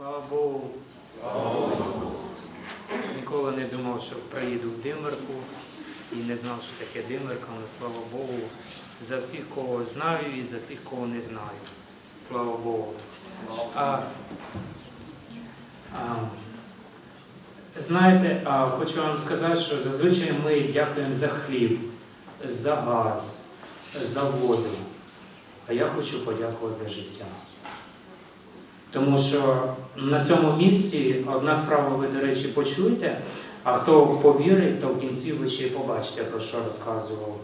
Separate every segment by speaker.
Speaker 1: Слава Богу. Ніколи не думав, що приїду в Димирку і не знав, що таке Димирка, але слава Богу, за всіх, кого знаю і за всіх, кого не знаю. Слава Богу. А, а, знаєте, а, хочу вам сказати, що зазвичай ми дякуємо за хліб, за газ, за воду. А я хочу подякувати за життя. Тому що на цьому місці одна справа ви, до речі, почуєте, а хто повірить, то в кінці ви ще й побачите, про що розказував.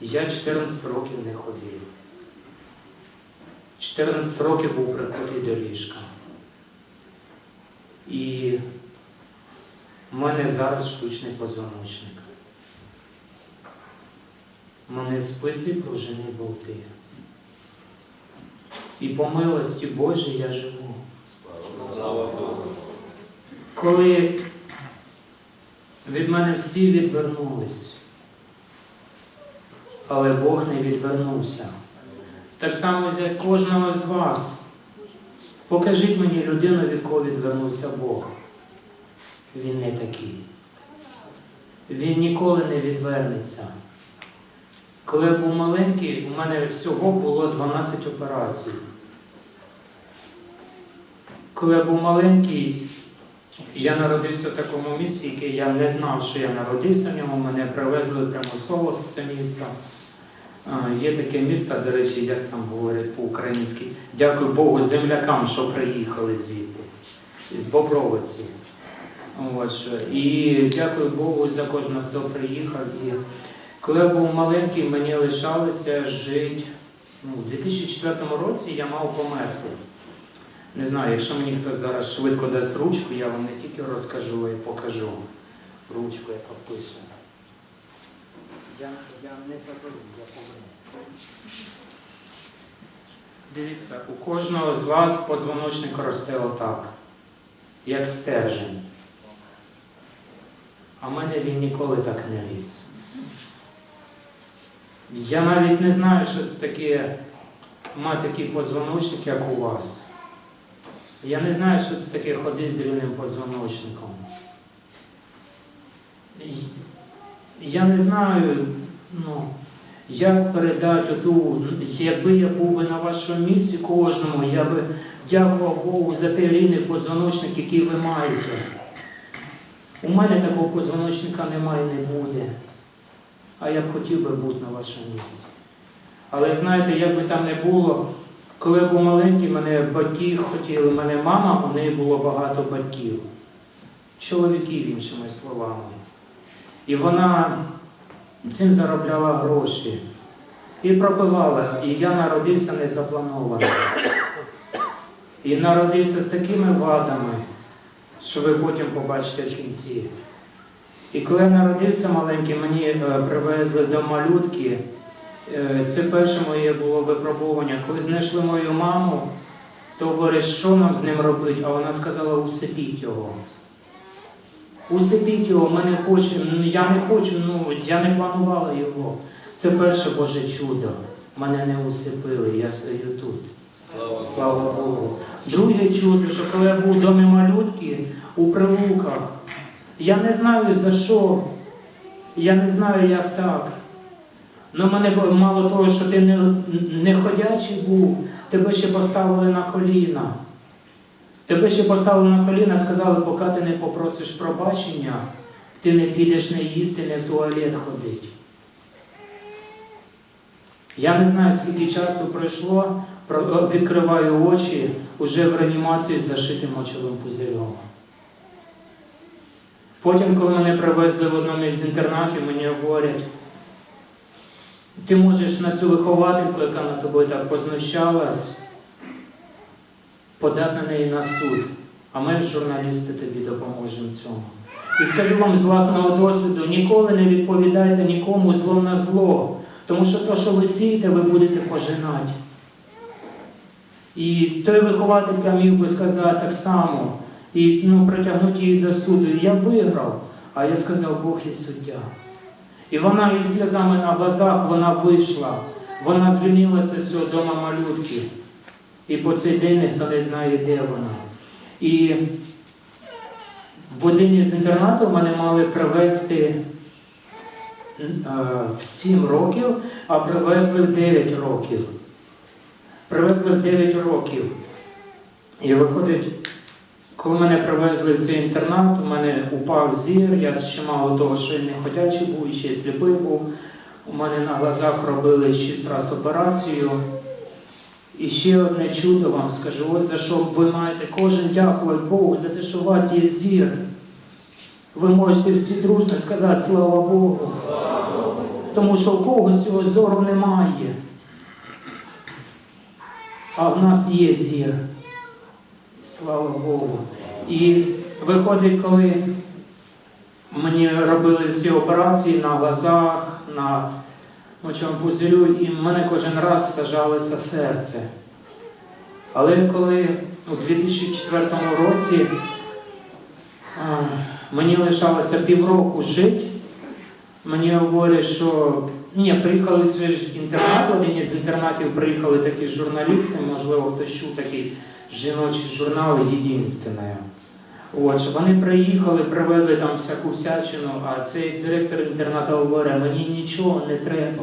Speaker 1: Я 14 років не ходив. 14 років був прикутий до ліжка. І в мене зараз штучний позвоночник. У мене спиці пружини болти. І по милості Божій я живу. Коли від мене всі відвернулись, але Бог не відвернувся. Так само як кожного з вас. Покажіть мені людину, від кого відвернувся Бог. Він не такий. Він ніколи не відвернеться. Коли я був маленький, у мене всього було 12 операцій. Коли я був маленький, я народився в такому місці, яке я не знав, що я народився в ньому. Мене привезли примусово в це місто. Є таке місто, до речі, як там говорять по-українськи. Дякую Богу землякам, що приїхали звідти, з Бобровиці. От. І дякую Богу за кожного, хто приїхав. І коли я був маленький, мені лишалося жити. Ну, у 2004 році я мав померти. Не знаю, якщо мені хтось зараз швидко дасть ручку, я вам не тільки розкажу, й покажу. Ручку, яка пише. Я, я не заберу, я поверну. Дивіться, у кожного з вас подзвоночник росте отак, як стержень. А в мене він ніколи так не ріс. Я навіть не знаю, що це таке мати такий позвоночник, як у вас. Я не знаю, що це таке ходити з рівним позвоночником. Я не знаю, ну, як передати оту, якби я був би на вашому місці кожному, я би дякував Богу за той рівний позвоночник, який ви маєте. У мене такого позвоночника немає і не буде. А я б хотів би бути на вашому місці. Але знаєте, як би там не було, коли я був маленький, мене батьки хотіли, мене мама, у неї було багато батьків, чоловіків, іншими словами. І вона цим заробляла гроші. І пропивала. І я народився незаплановано. І народився з такими вадами, що ви потім побачите в кінці. І коли я народився маленький, мені е, привезли до малютки. Е, Це перше моє було випробування. Коли знайшли мою маму, то говорять, що нам з ним робити, а вона сказала, усипіть його. Усипіть його, ми не хочемо, ну, я не хочу, ну я не планувала його. Це перше Боже чудо. Мене не усипили, я стою тут. Слава Богу. Друге чудо, що коли я був в домі малютки у прилуках, я не знаю за що, я не знаю, як так. Ну мене мало того, що ти не, не ходячий був, тебе ще поставили на коліна. Тебе ще поставили на коліна, сказали, поки ти не попросиш пробачення, ти не підеш не їсти, не в туалет ходити. Я не знаю, скільки часу пройшло, відкриваю очі, уже в реанімації з зашитим мочовим пузирем. Потім, коли мене привезли в одному із інтернатів, мені говорять, ти можеш на цю виховательку, яка над тобою так познущалась, подати на неї на суд, а ми, журналісти, тобі допоможемо цьому. І скажу вам з власного досвіду, ніколи не відповідайте нікому зло на зло, тому що те, що ви сієте, ви будете пожинати. І той вихователька міг би сказати так само, і ну, притягнути її до суду. Я виграв, а я сказав, Бог є суддя. І вона із сльозами на глазах вона вийшла, вона звільнилася з цього дома малютки. І по цей день ніхто не знає, де вона. І в один із інтернату мене мали привезти е, в 7 років, а привезли в 9 років. Привезли в 9 років. І виходить, коли мене привезли в цей інтернат, у мене упав зір, я ще мало того, що я не ходячий був, і ще сліпий був. У мене на глазах робили 6 разів операцію. І ще одне чудо вам скажу, от за що ви маєте кожен дякувати Богу, за те, що у вас є зір. Ви можете всі дружно сказати слава Богу. Тому що у когось цього зору немає. А в нас є зір. Слава Богу. І виходить, коли мені робили всі операції на глазах, на мочовому пузирю, і в мене кожен раз сажалося серце. Але коли у 2004 році мені лишалося півроку жити, мені говорять, що ні, приїхали це ж інтернат, один із інтернатів приїхали такі журналісти, можливо, хтось чув такий жіночий журнал «Єдинственне». От, що вони приїхали, привезли там всяку всячину, а цей директор інтернату говорить, мені нічого не треба.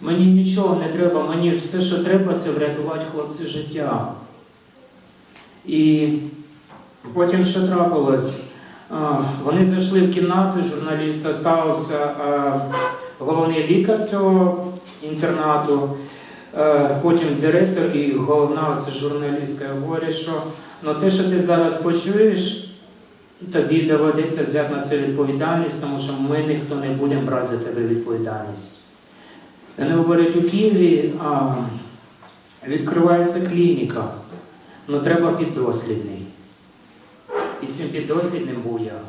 Speaker 1: Мені нічого не треба, мені все, що треба, це врятувати хлопці життя. І потім що трапилось? Вони зайшли в кімнату, журналіст оставився головний лікар цього інтернату, потім директор і головна це журналістка говорять, що ну, те, що ти зараз почуєш, тобі доведеться взяти на це відповідальність, тому що ми ніхто не будемо брати за тебе відповідальність. Вони говорять, у Києві а, відкривається клініка, але треба піддослідний. І цим піддослідним був я.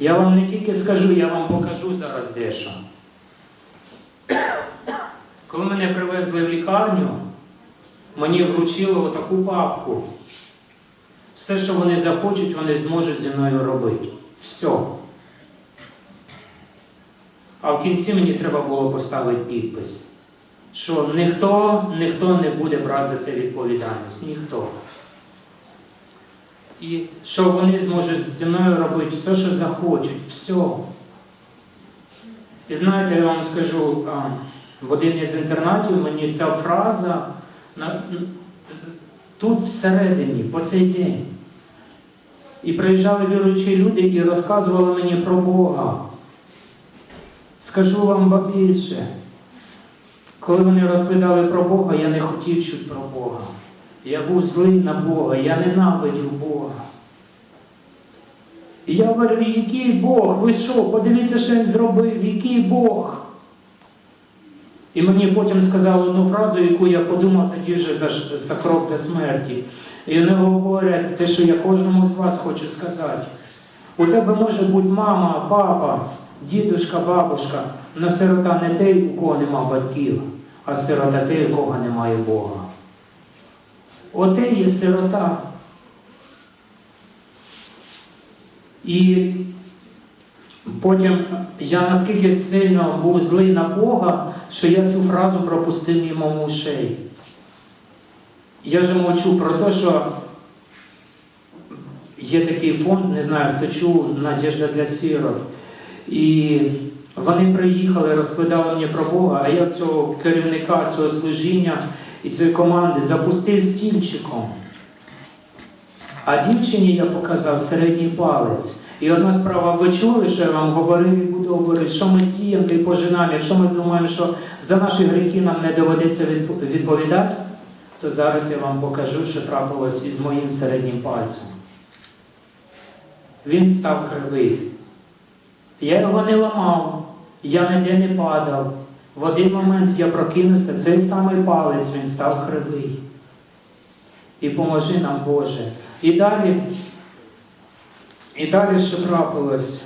Speaker 1: Я вам не тільки скажу, я вам покажу зараз дещо. Коли мене привезли в лікарню, мені вручили отаку папку. Все, що вони захочуть, вони зможуть зі мною робити. Все. А в кінці мені треба було поставити підпис, що ніхто, ніхто не буде брати за це відповідальність. Ніхто. І що вони зможуть зі мною робити все, що захочуть, все. І знаєте, я вам скажу, а, в один із інтернатів мені ця фраза тут всередині, по цей день. І приїжджали віруючі люди і розказували мені про Бога. Скажу вам більше. Коли вони розповідали про Бога, я не хотів чути про Бога. Я був злий на Бога, я ненавидів Бога. І я говорю, який Бог? Ви що? Подивіться, що він зробив, який Бог? І мені потім сказали одну фразу, яку я подумав тоді вже за, за крок до смерті. І вони говорять те, що я кожному з вас хочу сказати. У тебе може бути мама, папа, дідушка, бабушка, але сирота не той, у кого нема батьків, а сирота той, у кого немає Бога. Оте є сирота. І потім я наскільки сильно був злий на Бога, що я цю фразу пропустив мимо ушей. Я же мовчу про те, що є такий фонд, не знаю, хто чув, Надіжда для сірот. І вони приїхали, розповідали мені про Бога, а я цього керівника цього служіння і цієї команди запустив стільчиком. А дівчині я показав середній палець. І одна справа, ви чули, що я вам говорив і буду говорити, що ми сіємо і пожинаємо. Якщо ми думаємо, що за наші гріхи нам не доведеться відповідати, то зараз я вам покажу, що трапилось із моїм середнім пальцем. Він став кривий. Я його не ламав, я ніде не падав. В один момент я прокинувся, цей самий палець він став кривий. І поможи нам, Боже. І далі, і далі що трапилось?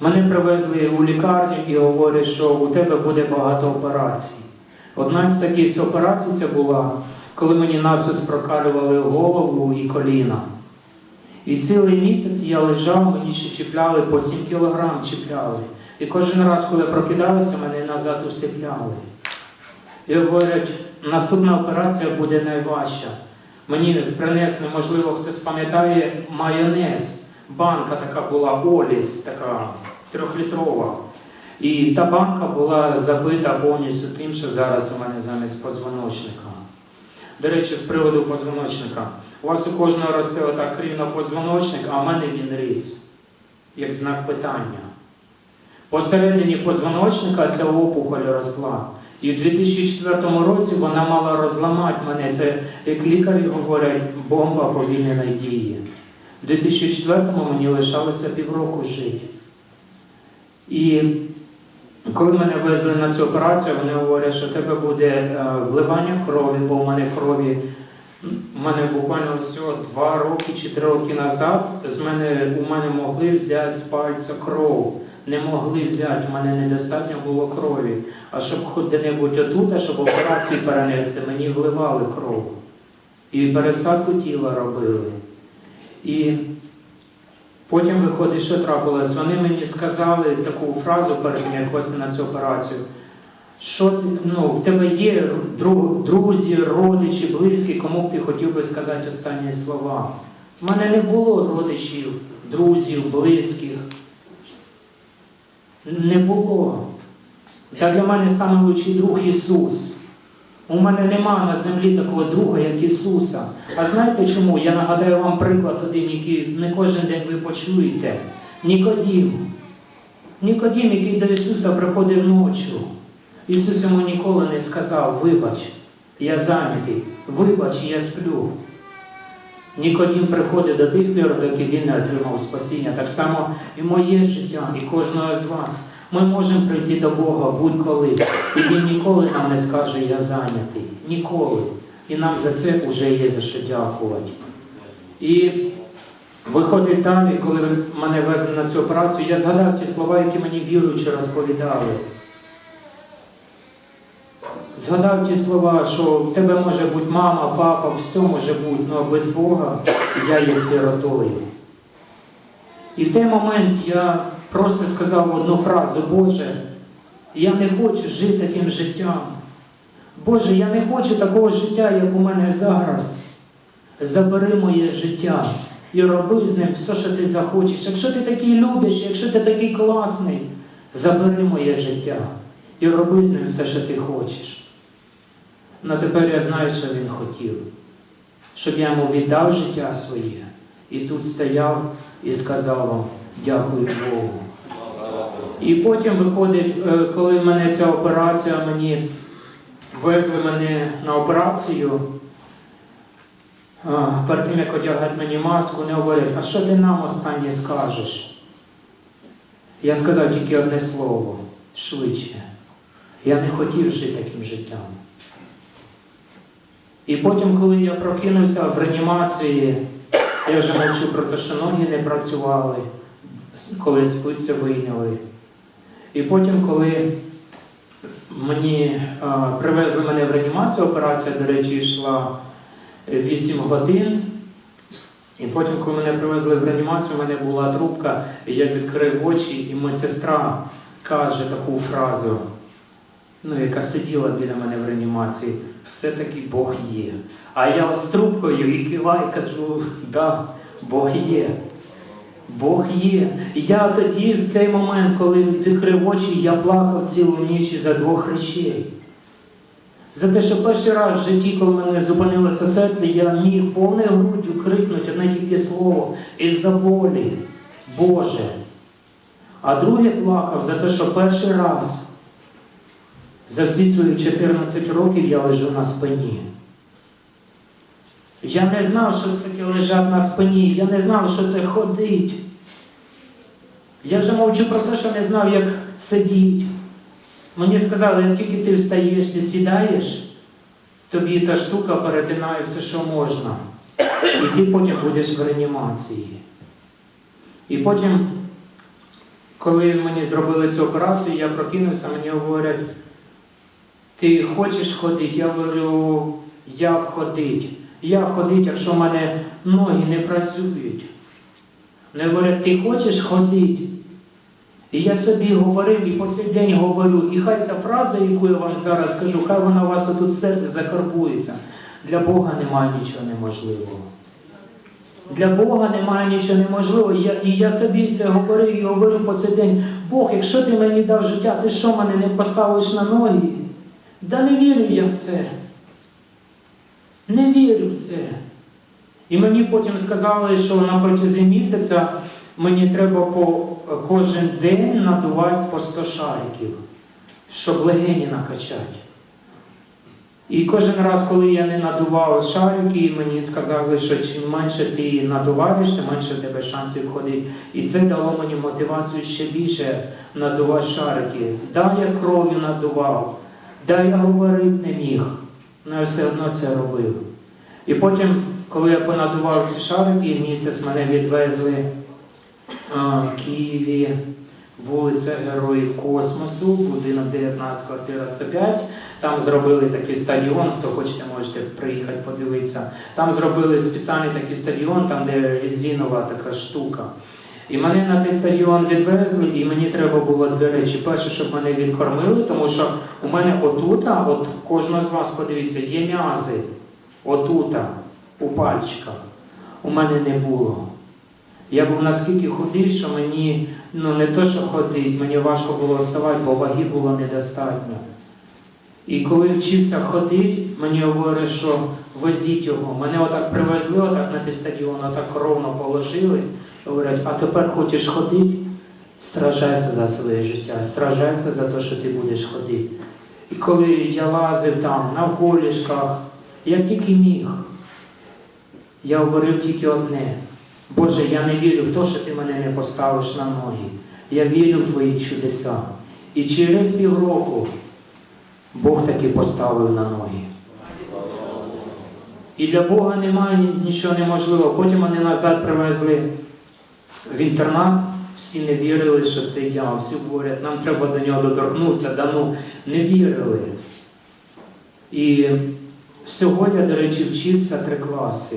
Speaker 1: Мене привезли у лікарню і говорять, що у тебе буде багато операцій. Одна з таких операцій це була, коли мені насос прокалювали голову і коліна. І цілий місяць я лежав, мені ще чіпляли по 7 кілограм чіпляли. І кожен раз, коли я прокидався, мене назад усипляли. І говорять, наступна операція буде найважча. Мені принесли, можливо, хтось пам'ятає, майонез. Банка така була Оліс, така трьохлітрова. І та банка була забита повністю тим, що зараз у мене замість позвоночника. До речі, з приводу позвоночника. У вас у кожного росте отак рівно позвоночник, а в мене він ріс, як знак питання. Посередині позвоночника ця опухоль росла. І в 2004 році вона мала розламати мене. Це, як лікарі говорять, бомба повільненої дії. В 2004-му мені лишалося півроку жити. І коли мене везли на цю операцію, вони говорять, що в тебе буде е, вливання крові, бо в мене крові. У мене буквально всього два роки чи три роки назад з мене, у мене могли взяти з пальця кров. Не могли взяти, у мене недостатньо було крові. А щоб хоч де-небудь отут, а щоб операції перенести, мені вливали кров. І пересадку тіла робили. І потім виходить, що трапилось. Вони мені сказали таку фразу перед тим, як вести на цю операцію. Що ну, в тебе є друзі, родичі, близькі, кому б ти хотів би сказати останні слова? У мене не було родичів, друзів, близьких. Не було. Та для мене найкращий друг Ісус. У мене нема на землі такого друга, як Ісуса. А знаєте чому? Я нагадаю вам приклад один, який не кожен день ви почуєте. Нікодім. Нікодім, який до Ісуса приходив ночі. Ісус йому ніколи не сказав, вибач, я зайнятий, вибач, я сплю. Нікодім приходить до тих пір, доки він не отримав спасіння. Так само і моє життя, і кожного з вас. Ми можемо прийти до Бога будь-коли. І Він ніколи нам не скаже, я зайнятий. Ніколи. І нам за це вже є за що дякувати. І виходить далі, коли мене везли на цю операцію, я згадав ті слова, які мені віруючи розповідали. Згадав ті слова, що в тебе може бути мама, папа, все може бути, але без Бога я є сиротою. І в той момент я просто сказав одну фразу, Боже, я не хочу жити таким життям. Боже, я не хочу такого життя, як у мене зараз. Забери моє життя і роби з ним все, що ти захочеш. Якщо ти такий любиш, якщо ти такий класний, забери моє життя і роби з ним все, що ти хочеш. Ну тепер я знаю, що він хотів, щоб я йому віддав життя своє і тут стояв і сказав вам дякую Богу. І потім виходить, е, коли в мене ця операція, мені везли мене на операцію. Перед тим, як одягати мені маску, вони говорять, а що ти нам останнє скажеш? Я сказав тільки одне слово швидше. Я не хотів жити таким життям. І потім, коли я прокинувся в реанімації, я вже мовчу про те, що ноги не працювали, коли спиці вийняли. І потім, коли мені а, привезли мене в реанімацію, операція, до речі, йшла 8 годин. І потім, коли мене привезли в реанімацію, у мене була трубка, і я відкрив очі, і медсестра каже таку фразу, ну, яка сиділа біля мене в реанімації, все-таки Бог є. А я з трубкою і киваю, і кажу, да, Бог є. Бог є. Я тоді, в той момент, коли відкрив очі, я плакав цілу ніч за двох речей. За те, що перший раз в житті, коли мене зупинилося серце, я міг повною груддю крикнути одне тільки слово із-за болі. Боже. А друге плакав за те, що перший раз за всі свої 14 років я лежу на спині. Я не знав, що це таке лежати на спині, я не знав, що це ходить. Я вже мовчу про те, що не знав, як сидіти. Мені сказали, як тільки ти встаєш, ти сідаєш, тобі та штука перетинає все, що можна. І ти потім будеш в реанімації. І потім, коли мені зробили цю операцію, я прокинувся, мені говорять, ти хочеш ходити? Я говорю, як ходити? Як ходити, якщо в мене ноги не працюють? Вони говорять, ти хочеш ходити? І я собі говорив, і по цей день говорю, і хай ця фраза, яку я вам зараз скажу, хай вона у вас отут в серці закарбується. Для Бога немає нічого неможливого. Для Бога немає нічого неможливого. І я, і я собі це говорив і говорю по цей день. Бог, якщо ти мені дав життя, ти що мене не поставиш на ноги? Да не вірю я в це. Не вірю в це. І мені потім сказали, що на протязі місяця мені треба по кожен день надувати по 100 шариків, щоб легені накачати. І кожен раз, коли я не надував шарики, мені сказали, що чим менше ти надуваєш, тим менше в тебе шансів ходити. І це дало мені мотивацію ще більше надувати шарики. Да, я кров'ю надував, да, я говорити не міг, але все одно це робив. І потім, коли я понадував ці шарики, місяць мене відвезли в Києві, вулиця Героїв Космосу, будинок 19, квартира 105. Там зробили такий стадіон, хто хочете, можете приїхати подивитися. Там зробили спеціальний такий стадіон, там де резинова така штука. І мене на той стадіон відвезли, і мені треба було дві речі. Перше, щоб мене відкормили, тому що у мене отута, от кожного з вас подивіться, є м'язи. Отута, у пальчиках. У мене не було. Я був наскільки худий, що мені ну не то, що ходить, мені важко було вставати, бо ваги було недостатньо. І коли вчився ходити, мені говорять, що возіть його. Мене отак привезли, отак на той стадіон, отак ровно положили. Говорять, а тепер хочеш ходити? Стражайся за своє життя, стражайся за те, що ти будеш ходити. І коли я лазив там навколішках, я тільки міг. Я говорив тільки одне. Боже, я не вірю в те, що ти мене не поставиш на ноги. Я вірю в твої чудеса. І через півроку Бог таки поставив на ноги. І для Бога немає нічого неможливого. Потім вони назад привезли в інтернат, всі не вірили, що це я. Всі говорять, нам треба до нього доторкнутися, да ну не вірили. І всього я, до речі, вчився три класи.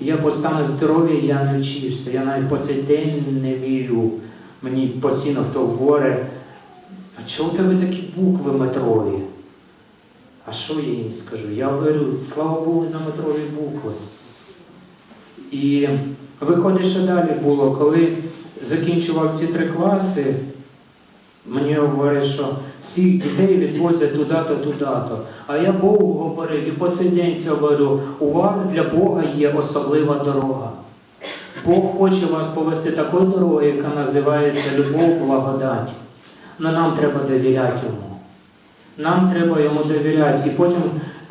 Speaker 1: Я по стану здоров'я я не вчився. Я навіть по цей день не вірю. Мені постійно хто говорить, а чого у тебе такі букви метрові? А що я їм скажу? Я говорю, слава Богу, за метрові букви. І виходить, що далі було, коли закінчував ці три класи, мені говорять, що всіх дітей відвозять туди-то, туди-то. А я Богу говорив, і по це говорю, у вас для Бога є особлива дорога. Бог хоче вас повести такою дорогою, яка називається любов, благодать. Але нам треба довіряти йому. Нам треба йому довіряти. І потім,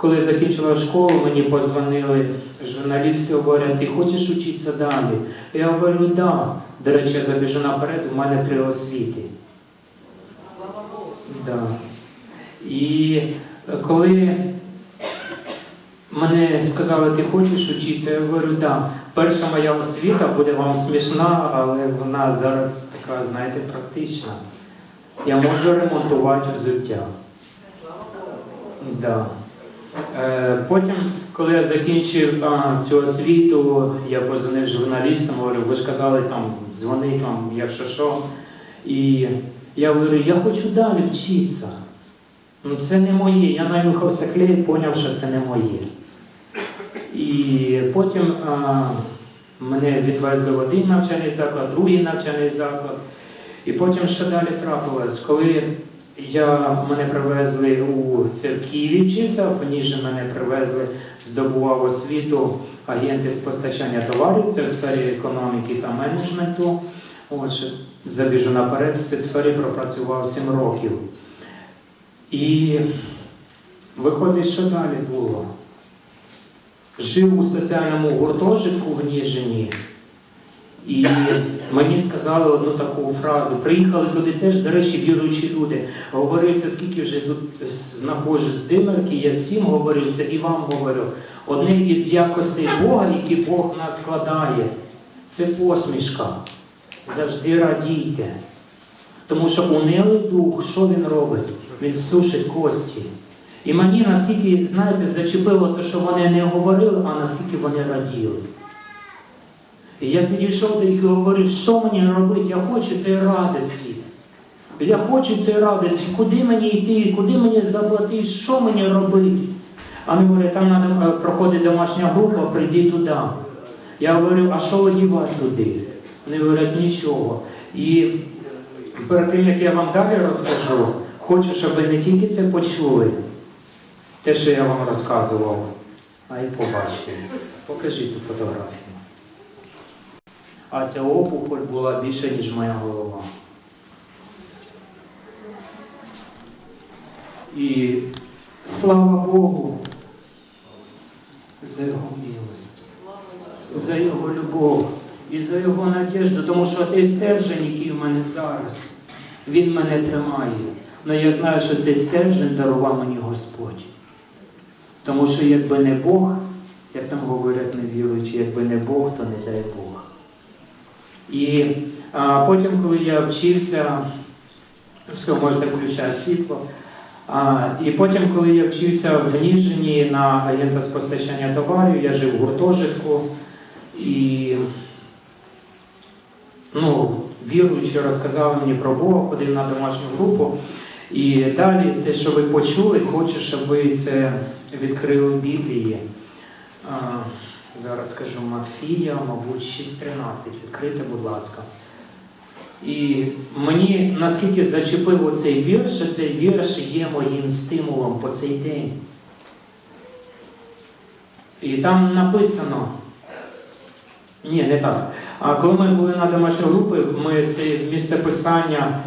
Speaker 1: коли я закінчила школу, мені позвонили журналісти, говорять, ти хочеш вчитися далі? Я говорю, да. До речі, я забіжу наперед, у мене три освіти. Да. І коли мене сказали, ти хочеш вчитися, я говорю, да. Перша моя освіта буде вам смішна, але вона зараз така, знаєте, практична. Я можу ремонтувати взуття. Да. Е, Потім, коли я закінчив а, цю освіту, я позвонив журналістам, говорю, ви ж казали, там, дзвони там, якщо що. І я говорю, я хочу далі вчитися. Ну, це не моє. Я нанюхався клей, зрозумів, що це не моє. І потім а, мене відвезли в один навчальний заклад, другий навчальний заклад. І потім що далі трапилось? Коли я, мене привезли у це в Києві вчився, в мене привезли, здобував освіту агенти з постачання товарів, це в сфері економіки та менеджменту. Отже, забіжу наперед, в цій сфері пропрацював 7 років. І виходить, що далі було? Жив у соціальному гуртожитку в Ніжині. І мені сказали одну таку фразу. Приїхали туди теж, до речі, віруючі люди. Говорив це, скільки вже тут знаходжусь димерки, я всім говорив це і вам говорю. Одне із якостей Бога, які Бог нас складає, це посмішка. Завжди радійте. Тому що унилий дух, що він робить? Він сушить кості. І мені наскільки, знаєте, зачепило те, що вони не говорили, а наскільки вони раділи. І я підійшов до них і говорив, що мені робити, я хочу цієї радості. Я хочу цієї радості, куди мені йти, куди мені заплатити, що мені робити. А вони говорять, там треба проходить домашня група, прийди туди. Я говорю, а що одівати туди? Вони говорять, нічого. І перед тим, як я вам далі розкажу, хочу, щоб ви не тільки це почули, те, що я вам розказував, а й побачили. Покажіть ту фотографію. А ця опухоль була більше, ніж моя голова. І слава Богу за його милость, за його любов і за його надіжду, тому що той стержень, який в мене зараз, він мене тримає. Але я знаю, що цей стержень дарував мені Господь. Тому що якби не Бог, як там говорять невіруючі, якби не Бог, то не дай Бог. І а, потім, коли я вчився, все, можете включати світло. А, і потім, коли я вчився в Ніжині на агента з постачання товарів, я жив в гуртожитку і ну, віруючи, розказали мені про Бога, ходив на домашню групу. І далі те, що ви почули, хочу, щоб ви це відкрили в Біблії. А, зараз скажу Матфія, мабуть, 6.13. Відкрийте, будь ласка. І мені наскільки зачепив оцей вірш, що цей вірш є моїм стимулом по цей день. І там написано. Ні, не так. А коли ми були на домашній групі, ми це місце писання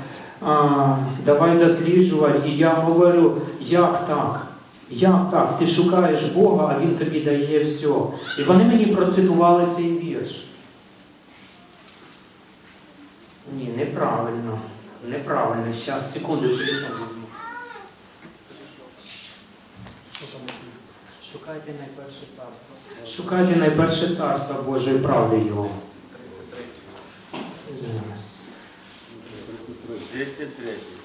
Speaker 1: а, давай досліджувати, і я говорю, як так? Як так? Ти шукаєш Бога, а Він тобі дає все. І вони мені процитували цей вірш. Ні, неправильно. Неправильно. Зараз, секунду, телефон візьму. Шукайте найперше царство. Шукайте найперше царство Божої правди Його. Зараз.
Speaker 2: 203.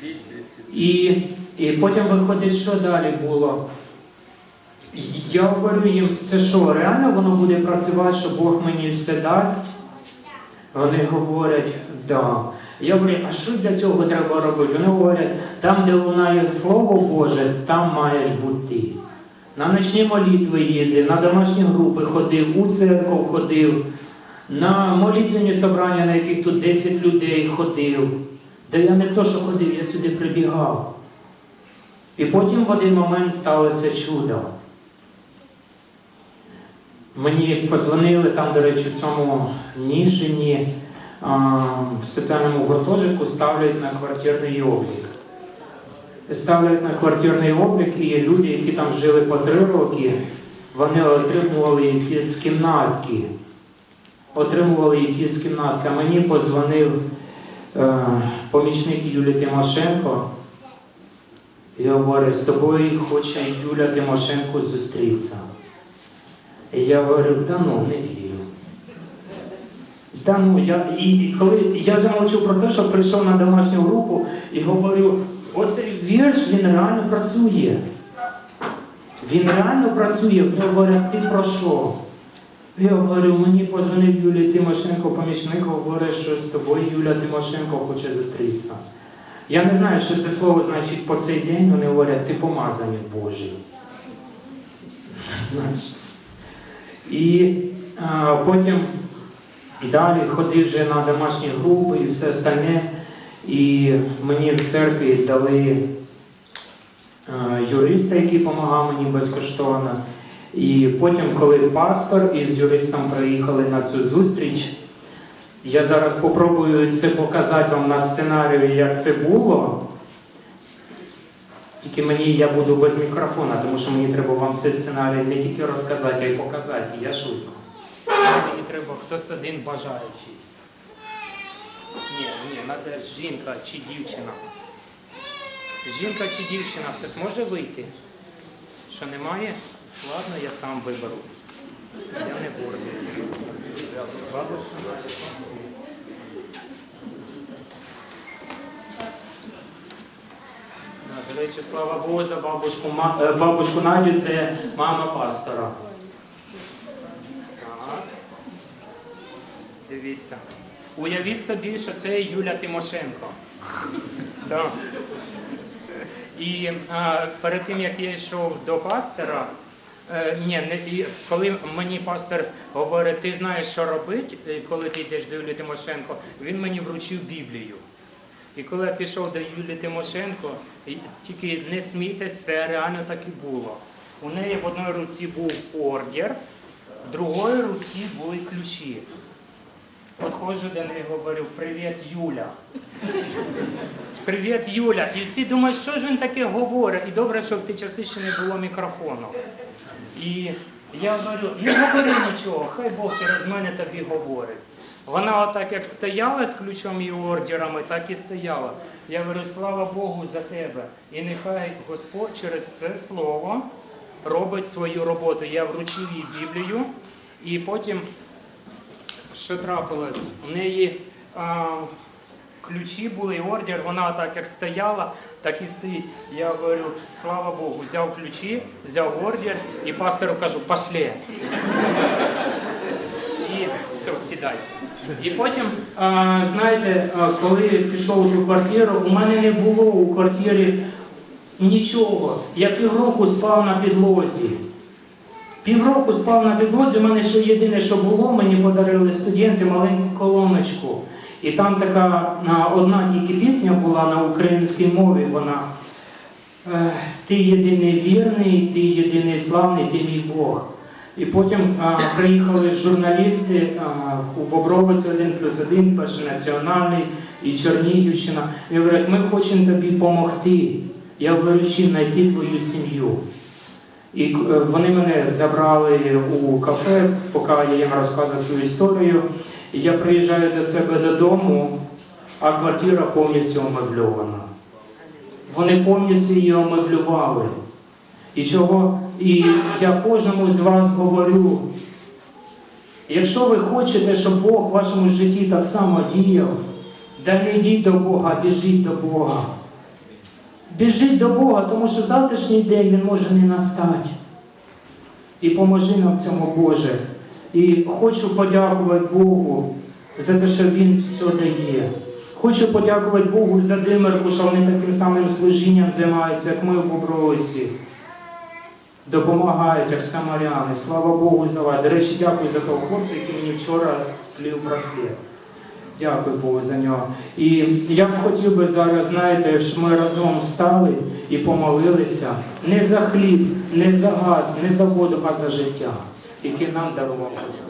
Speaker 2: 6, 30.
Speaker 1: І, і потім виходить, що далі було. Я говорю їм, це що, реально воно буде працювати, що Бог мені все дасть? Вони говорять, да. Я говорю, а що для цього треба робити? Вони говорять, там, де лунає Слово Боже, там маєш бути. На ночні молитви їздив, на домашні групи ходив, у церкву ходив, на молитвені собрання, на яких тут 10 людей ходив. Де я не то, що ходив, я сюди прибігав. І потім в один момент сталося чудо. Мені позвонили там, до речі, в цьому Ніжині, в соціальному гуртожитку ставлять на квартирний облік. Ставлять на квартирний облік, і люди, які там жили по три роки, вони отримували якісь кімнатки. Отримували якісь кімнатки. А мені позвонив помічник Юлії Тимошенко. І говорить, з тобою хоче Юля Тимошенко зустрітися. І я говорю, да ну, не вірю. Да ну, я, і, коли я замовчу про те, що прийшов на домашню групу і говорю, оцей вірш, він реально працює. Він реально працює. Вони говорять, ти про що? Я говорю, мені позвонив Юлія Тимошенко, помічник, говорить, що з тобою Юля Тимошенко хоче зустрітися. Я не знаю, що це слово значить по цей день, вони говорять, ти помазаний Божий. І а, потім далі ходив вже на домашні групи і все остальне. І мені в церкві дали а, юриста, який допомагав мені безкоштовно. І потім, коли пастор із юристом приїхали на цю зустріч, я зараз спробую це показати вам на сценарії, як це було. Тільки мені я буду без мікрофона, тому що мені треба вам цей сценарій не тільки розказати, а й показати. Я швидко. Мені треба хтось один бажаючий. Ні, ні, треба жінка чи дівчина. Жінка чи дівчина, хтось може вийти? Що немає? Ладно, я сам виберу. Я не гордий. До речі, слава Богу, за бабушку, е, бабушку Надю, це мама пастора. Так. Дивіться. Уявіть собі, що це Юля Тимошенко. Да. І а, перед тим як я йшов до пастора, ні, не коли мені пастор говорить, ти знаєш, що робити, е, коли ти йдеш до Юлії Тимошенко, він мені вручив Біблію. І коли я пішов до Юлії Тимошенко, тільки не смійтесь, це реально так і було. У неї в одній руці був ордер, в другої руці були ключі. Подходжу до неї, говорю, привіт, Юля. Привіт, Юля. І всі думають, що ж він таке говорить. І добре, що в ті часи ще не було мікрофону. І я говорю, не говори нічого, хай Бог через мене тобі говорить. Вона отак як стояла з ключом і ордерами, так і стояла. Я говорю, слава Богу за тебе. І нехай Господь через це слово робить свою роботу. Я вручив їй Біблію, і потім що трапилось? У неї а, ключі були, і ордер, вона так як стояла, так і стоїть. Я говорю, слава Богу, взяв ключі, взяв ордер і пастору кажу, пошли. І все, сідай. І потім, знаєте, коли пішов у квартиру, у мене не було у квартирі нічого. Я півроку спав на підлозі. Півроку спав на підлозі, у мене ще єдине, що було, мені подарили студенти маленьку колоночку. І там така одна тільки пісня була на українській мові, вона е, Ти єдиний вірний, ти єдиний славний, ти мій Бог. І потім а, приїхали журналісти а, у Бобровець 1 плюс 1, перший національний і Чернігівщина. І говорять, ми хочемо тобі допомогти. Я чим знайти твою сім'ю. І е, вони мене забрали у кафе, поки я їм розказував свою історію. І я приїжджаю до себе додому, а квартира повністю омебльована. Вони повністю її омеблювали. І чого? І я кожному з вас говорю, якщо ви хочете, щоб Бог в вашому житті так само діяв, да не йдіть до Бога, а біжіть до Бога. Біжіть до Бога, тому що завтрашній день він може не настати. І поможи нам цьому, Боже. І хочу подякувати Богу за те, що Він все дає. Хочу подякувати Богу за Димерку, що вони таким самим служінням займаються, як ми в Бобровиці. Допомагають, як самаряни. Слава Богу за вас. До речі, дякую за того хлопця, який мені вчора сплів браслет. Дякую Богу за нього. І я б хотів би зараз, знаєте, щоб ми разом встали і помолилися не за хліб, не за газ, не за воду, а за життя, яке нам дарував Господь.